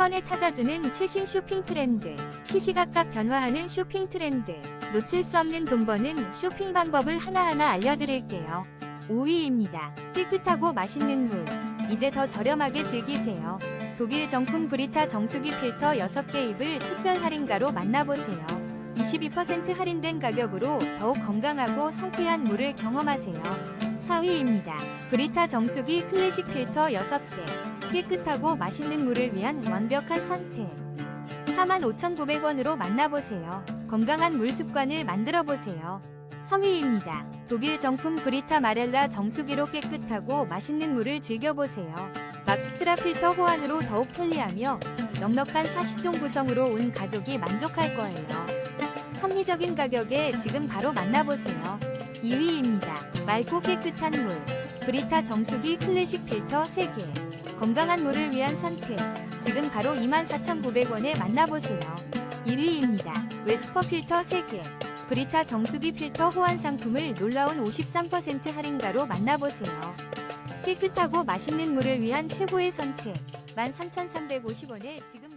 번에 찾아주는 최신 쇼핑 트렌드. 시시각각 변화하는 쇼핑 트렌드. 놓칠 수 없는 돈 버는 쇼핑 방법을 하나하나 알려드릴게요. 5위입니다. 깨끗하고 맛있는 물. 이제 더 저렴하게 즐기세요. 독일 정품 브리타 정수기 필터 6개 입을 특별 할인가로 만나보세요. 22% 할인된 가격으로 더욱 건강하고 상쾌한 물을 경험하세요. 4위입니다. 브리타 정수기 클래식 필터 6개. 깨끗하고 맛있는 물을 위한 완벽한 선택. 45,900원으로 만나보세요. 건강한 물 습관을 만들어 보세요. 3위입니다. 독일 정품 브리타 마렐라 정수기로 깨끗하고 맛있는 물을 즐겨보세요. 막스트라 필터 호환으로 더욱 편리하며 넉넉한 40종 구성으로 온 가족이 만족할 거예요. 합리적인 가격에 지금 바로 만나보세요. 2위입니다. 맑고 깨끗한 물. 브리타 정수기 클래식 필터 3개. 건강한 물을 위한 선택. 지금 바로 24,900원에 만나보세요. 1위입니다. 웨스퍼 필터 3개. 브리타 정수기 필터 호환 상품을 놀라운 53% 할인가로 만나보세요. 깨끗하고 맛있는 물을 위한 최고의 선택. 13,350원에 지금